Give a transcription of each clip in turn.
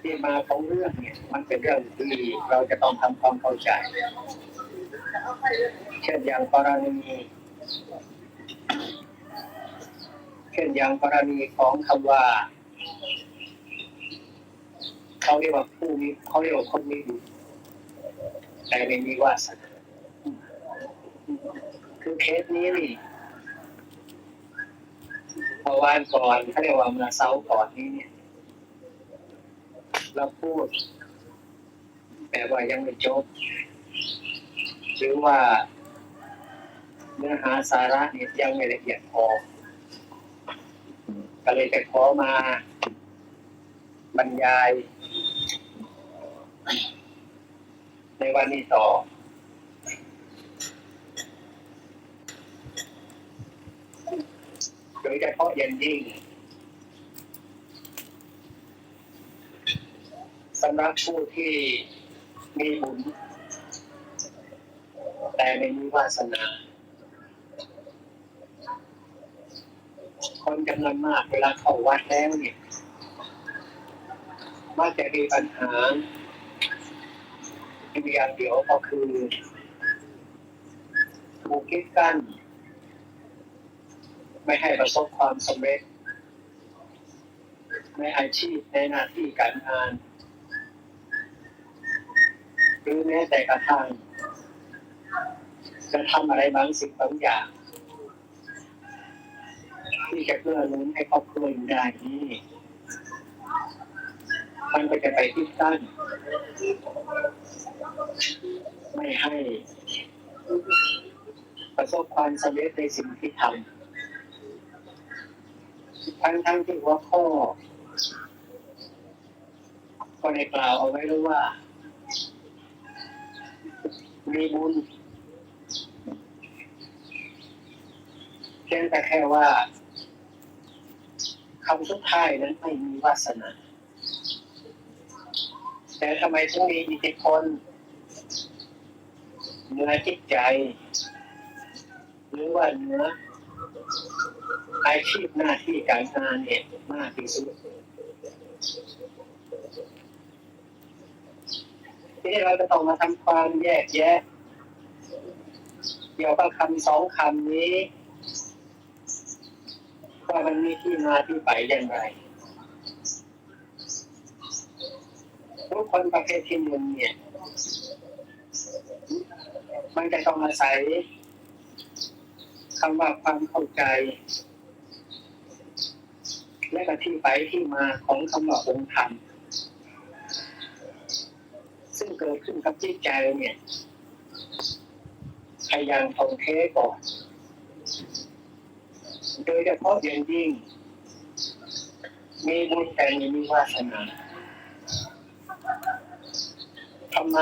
ที่มาของเรื่องเนี่ย มันเป็นเรื่องที่เราจะต้องทำความเข้าใจ เช่นอย่างกรณีเช่นอย่างกรณีของคำว่าเขาเรียกว่าผู้มีเขาเรียกว่าคนมีบุญแต่ไม่มีวาสนาคือเคสนี้นี่เมื่อวานก่อนเขาเรียกว่าเมื่อเสาร์ก่อนนี้เนี่ย เราพูดแต่ว่ายังไม่จบ หรือว่า เนื้อหาสาระเนี่ยยังไม่ละเอียดพอก็เลยจะขอมาบรรยาย ในวันนี้ต่อ โดยเฉพาะอย่างยิ่ง สำหรับผู้ที่มีบุญแต่ไม่มีวาสนา คนจำนวนมากเวลาเข้าวัดแล้วเนี่ยมักจะมีปัญหาอยู่อย่างเดียวก็คือถูกคิดกัน ไม่ให้ประสบความสำเร็จในอาชีพในหน้าที่การงาน หรือแม้แต่กระทั่งจะทำอะไรบางสิ่งบางอย่าง ที่จะเพื่อนุนให้ครอบครัวอยู่ได้นี่มันก็จะไปที่ตั้นไม่ให้ประสบความสำเร็จในสิ่งที่ทำทั้งทั้งที่หัวข้อก็ได้กล่าวเอาไว้แล้วว่า มีบุญเพียงแต่แค่ว่าคำสุดท้ายนั้นไม่มีวาสนา แต่ทำไมถึงมีอิทธิพลเหนือจิตใจ หรือว่าเหนืออาชีพหน้าที่การงานเนี่ยมากที่สุด ทีนี้เราจะต้องมาทำความแยกแยะเกี่ยวกับคำสองคำนี้ว่ามันมีที่มาที่ไปอย่างไรทุกคนประเภทที่หนึ่งเนี่ย มันจะต้องอาศัยคำว่าความเข้าใจ และก็ที่ไปที่มาของคำว่าองค์ธรรม ซึ่งเกิดขึ้นกับจิตใจเนี่ยพยายามท่องเทก่อน โดยเฉพาะอย่างยิ่ง มีบุญแต่ไม่มีวาสนาทำไม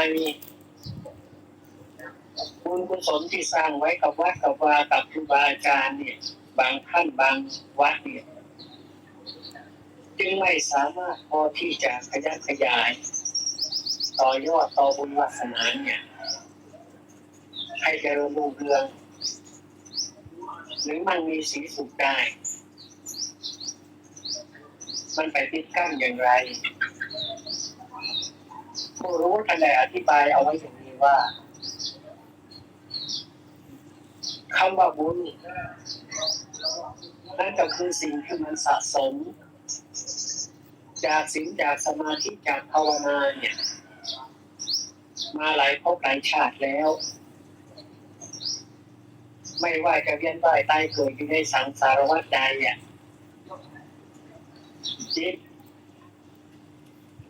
บุญกุศลที่สร้างไว้กับวัดกับวากับครูบาอาจารย์เนี่ย บางท่านบางวัดเนี่ย จึงไม่สามารถพอที่จะขยันขยาย ต่อยอดต่อบุญวาสนาเนี่ยให้เจริญรุ่งเรืองหรือมันมีสีสุขได้ มันไปปิดกั้นอย่างไรผู้รู้ท่านได้อธิบายเอาไว้อย่างนี้ว่าคำว่าบุญนั่นก็คือสิ่งที่มันสะสม จากสิ่งจากสมาธิจากภาวนาเนี่ย มาหลายภพหลายชาติแล้ว ไม่ว่าจะเวียนว่ายตายเกิดอยู่ในสังสารวัฏใดอะจิต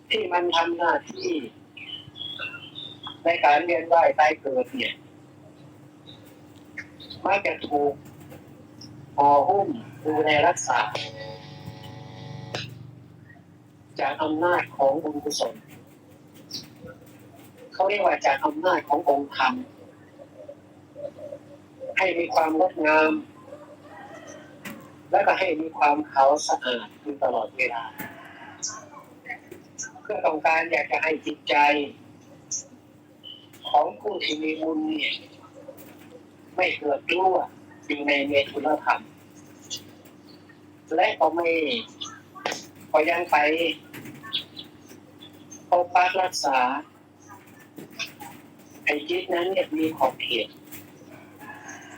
ที่มันทำหน้าที่ในการเวียนว่ายตายเกิดเนี่ยมักจะถูกห่อหุ้มดูแลรักษา จากอำนาจของบุญกุศล เขาเรียกว่าจากอำนาจขององค์ธรรม ให้มีความงดงาม และก็ให้มีความขาวสะอาดอยู่ตลอดเวลา เพื่อต้องการอยากจะให้จิตใจ ของผู้ที่มีบุญเนี่ยไม่เกิดรั่วอยู่ในเมตุนธรรม และก็ไม่ก็ยังไปปกปักรักษา ไอ้จิตนั้นเนี่ยมีขอบเขต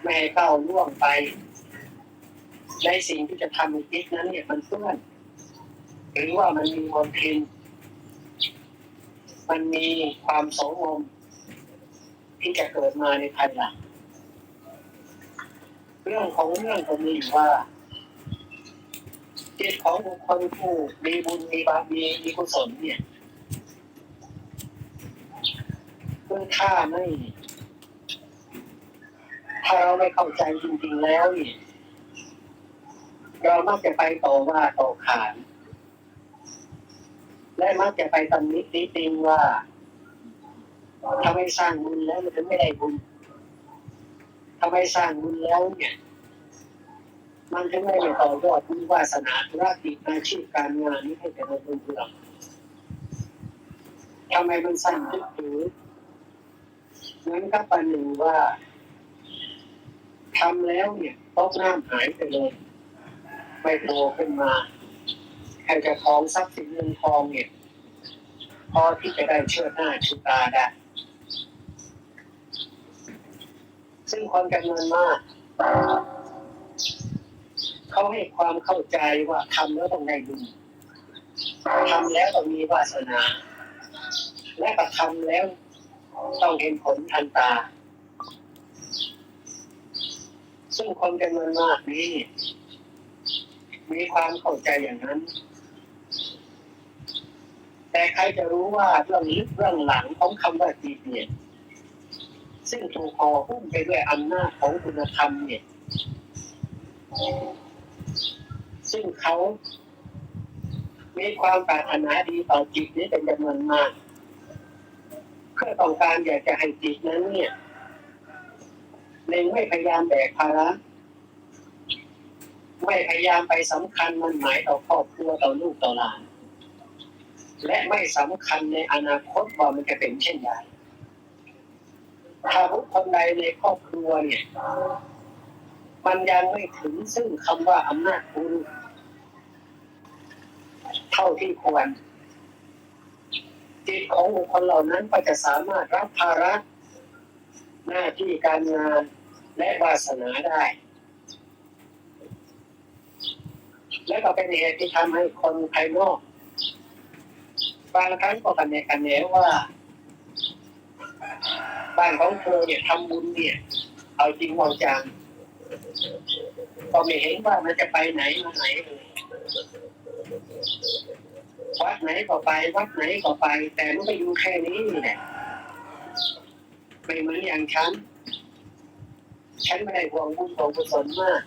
ไม่ให้ก้าวล่วงไปในสิ่งที่จะทำให้จิตนั้นเนี่ยมันเปื้อนหรือว่ามันมีมลทินมันมีความสมมที่จะเกิดมาในภายหลังเรื่องของเรื่องก็มีว่าจิตของบุคคลผู้มีบุญมีบารมีมีกุศลเนี่ย คือถ้าไม่ถ้าเราไม่เข้าใจจริงๆแล้วเนี่ยเรามักจะไปต่อว่าต่อขาน และมักจะไปตำหนิติติงว่าถ้าไม่สร้างบุญแล้วมันจะไม่ได้บุญถ้าไม่สร้างบุญแล้วเนี่ยมันถึงไม่ไปต่อยอดบุญวาสนาธุรกิจอาชีพการงานนี้ให้เป็นรุ่งเรือทำไมมันสร้างทุกข์ถือ นั้นก็ประหนึ่งว่าทำแล้วเนี่ยตกน้ำหายไปเลย ไม่โตขึ้นมาใครจะคล้องทรัพย์สินเงินทองเนี่ยพอที่จะได้เชื่อหน้าชูตาได้ซึ่งคนจำนวนมากเขาให้ความเข้าใจว่าทำแล้วต้องได้บุญทำแล้วต้องมีวาสนา และก็ทำแล้ว ต้องเห็นผลทันตา ซึ่งคนจำนวนมากนี้ มีความเข้าใจอย่างนั้น แต่ใครจะรู้ว่าเรื่องลึกเรื่องหลังของคำว่าจิตเนี่ยซึ่งถูกห่อหุ้มไปด้วยอำนาจของคุณธรรมเนี่ย ซึ่งเขา มีความปรารถนาดีต่อจิตนี้เป็นจำนวนมาก เพื่อต้องการอยากจะให้จิตนั้นเนี่ยเล็งไม่พยายามแบกภาระไม่พยายามไปสำคัญมันหมายต่อครอบครัวต่อลูกต่อหลาน และไม่สำคัญในอนาคตว่ามันจะเป็นเช่นไรถ้าบุคคลใดในครอบครัวเนี่ยมันยังไม่ถึงซึ่งคำว่าอำนาจบุญเท่าที่ควร จิตของบุคคลเหล่านั้นก็จะสามารถรับภาระหน้าที่การงานและวาสนาได้ และก็เป็นเหตุที่ทำให้คนภายนอกบางครั้งก็กันแนกันแนว่า บ้านของเธอเนี่ยทำบุญเนี่ย เอาจริงเอาจังก็ไม่เห็นว่ามันจะไปไหนมาไหนเลย วัดไหนก็ไป วัดไหนก็ไป แต่มันก็อยู่แค่นี้นี่แหละไม่เหมือนอย่างฉัน ฉันไม่ได้ห่วงบุญของกุศลมาก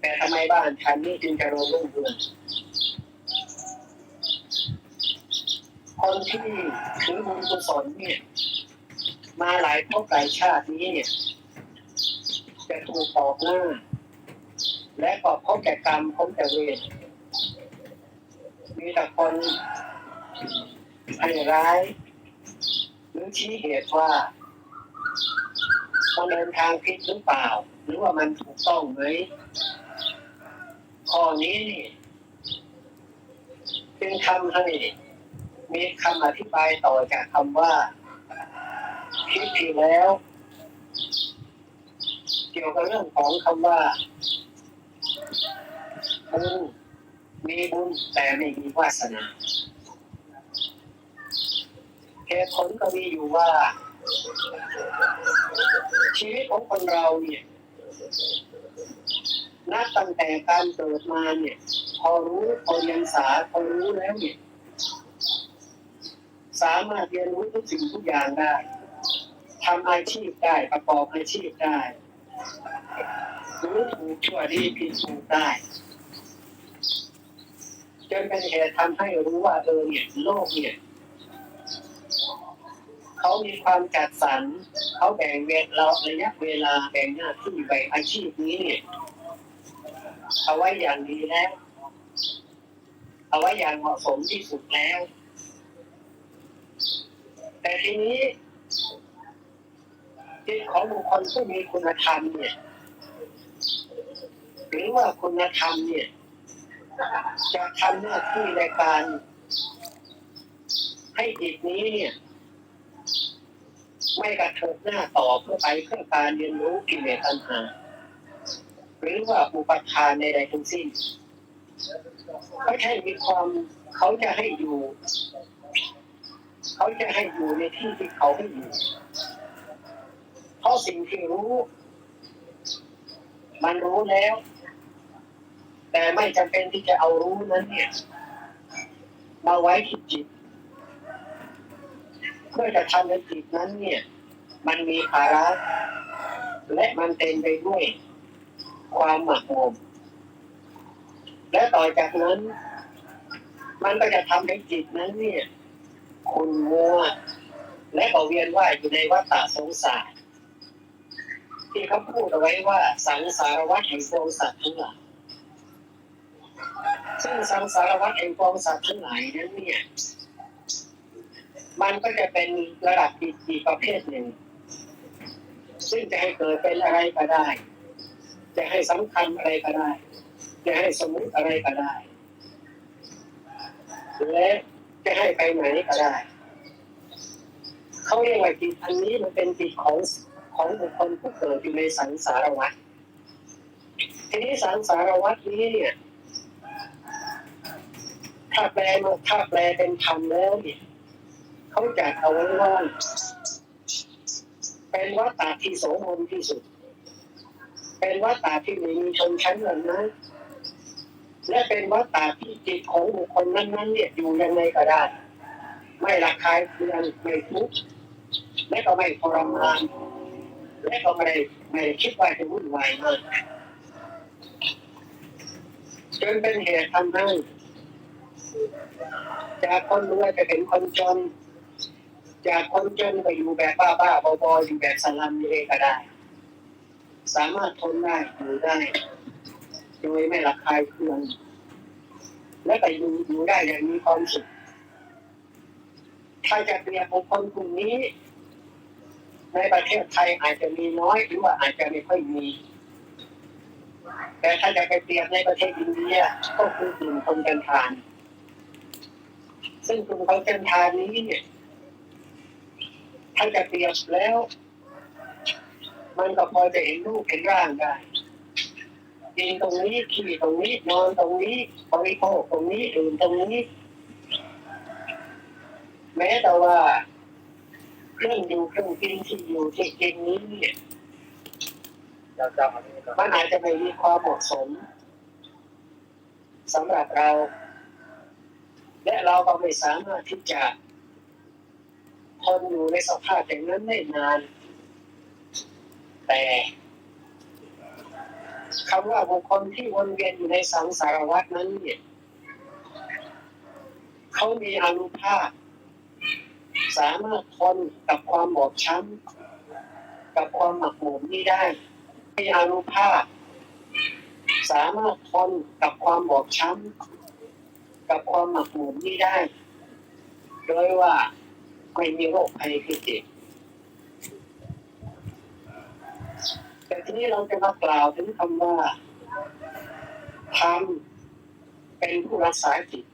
แต่ทำไมบ้านฉันนี่จึงจะรุ่งรุ่งเรืองคนที่ถือบุญกุศลเนี่ย มาหลายภพหลายชาตินี้เนี่ย จะถูกปอกหน้าและก็พบแต่กรรมพบแต่เวร มีแต่คนให้ร้าย หรือชี้เหตุว่ามันเดินทางผิดหรือเปล่า หรือว่ามันถูกต้องไหมข้อนี้นี่จึงทำให้มีคำอธิบายต่อจากคำว่าคิดผิดแล้ว เกี่ยวกับเรื่องของคำว่าบุญ มีบุญแต่ไม่มีวาสนาเหตุผลก็มีอยู่ว่า ชีวิตของคนเราเนี่ยนับตั้งแต่การเกิดมาเนี่ย พอรู้พอเรียนสาพอรู้แล้วเนี่ย สามารถเรียนรู้ทุกสิ่งทุกอย่างได้ทำอาชีพได้ประกอบอาชีพได้รู้ถูกชั่วดีผิดถูกได้ นเป็นเหตุทำให้รู้ว่าเออเนี่ยโลกเนี่ยเขามีความจัดสรรเขาแบ่งเวลาระยะเวลาแบ่งหน้าที่แบ่งอาชีพนี้เนี่ยเอาไว้อย่างดีแล้ว เอาไว้อย่างเหมาะสมที่สุดแล้ว แต่ทีนี้จิตของบุคคลผู้มีคุณธรรมเนี่ยหรือว่าคุณธรรมเนี่ย จะทำหน้าที่ในการ ให้จิตนี้เนี่ย ไม่กระเถิบหน้าต่อเพื่อไปเพื่อการเรียนรู้กิเลสตัณหาหรือว่าอุปทานในใดทั้งสิ้นไม่ใช่มีความเขาจะให้อยู่ เขาจะให้อยู่ในที่ที่เขาให้อยู่เพราะสิ่งที่รู้ มันรู้แล้ว แต่ไม่จำเป็นที่จะเอารู้นั้นเนี่ยมาไว้ที่จิต เพื่อจะทำให้จิตนั้นเนี่ย มันมีภาระและมันเต็มไปด้วยความหมักหมมและต่อจากนั้น มันก็จะทำให้จิตนั้นเนี่ย คุณมัว และก็เวียนว่ายอยู่ในวัฏฏะสงสารที่เขาพูดเอาไว้ว่าสังสารวัฏแห่งกองสัตว์ทั้งหลาย ซึ่งสังสารวัฏแห่งกองสัตว์ทั้งหลายนั้นเนี่ยมันก็จะเป็นระดับอีกีประเภทหนึ่ง ซึ่งจะให้เกิดเป็นอะไรก็ได้ จะให้สำคัญอะไรก็ได้ จะให้สมมุติอะไรก็ได้ และจะให้ไปไหนก็ได้ เขาเรียกว่าจิตอันนี้มันเป็นจิตของของบุคคลผู้เกิดอยู่ในสังสารวัฏทีนี้สังสารวัฏนี้เนี่ย ถ้าแปลถ้าแปลเป็นคำแล้วเนี่ยเขาจัดเอาไว้ว่าเป็นวัฏฏะที่โสมมที่สุด เป็นวัฏฏะที่ไม่มีชนชั้นวรรณะและเป็นวัฏฏะที่จิตของบุคคลนั้นๆเนี่ยอยู่ยังไงก็ได้ ไม่ระคายเคืองไม่ทุกข์และก็ไม่ทรมานและก็ไม่ไม่คิดว่าจะวุ่นวายมากจนเป็นเหตุทำให้ จากคนรวยไปเป็นคนจน จากคนจนไปอยู่แบบบ้าๆบอๆอยู่แบบสลัมนี่เองก็ได้ สามารถทนได้อยู่ได้ โดยไม่ระคายเคืองและไปอยู่อยู่ได้อย่างมีความสุขถ้าจะเปรียบบุคคลกลุ่มนี้ ในประเทศไทยอาจจะมีน้อยหรือว่าอาจจะไม่ค่อยมี แต่ถ้าจะไปเปรียบในประเทศอินเดียก็คือกลุ่มคนกันทาน ซึ่งกลุ่มคนกันทานนี้เนี่ยถ้าจะเปรียบแล้ว มันก็พอจะเห็นรูปเห็นร่างได้กินตรงนี้ขี่ตรงนี้นอนตรงนี้บริโภคตรงนี้ดื่มตรงนี้ แม้แต่ว่าเครื่องอยู่เครื่องกินที่อยู่ที่กินนี้เนี่ยมันอาจจะไม่มีความเหมาะสมสำหรับเรา และเราก็ไม่สามารถที่จะทนอยู่ในสภาพอย่างนั้นได้นาน แต่คำว่าบุคคลที่วนเวียนอยู่ในสังสารวัฏนั้นเนี่ยเขามีอนุภาพ สามารถทนกับความบอบช้ำกับความหมักหมมนี้ได้ มีอนุภาพ สามารถทนกับความบอบช้ำ กับความหมักหมมนี้ได้ โดยว่าไม่มีโรคภัยคือเจ็บแต่ทีนี้เราจะมากล่าวถึงคำว่าทำเป็นผู้รักษาจิต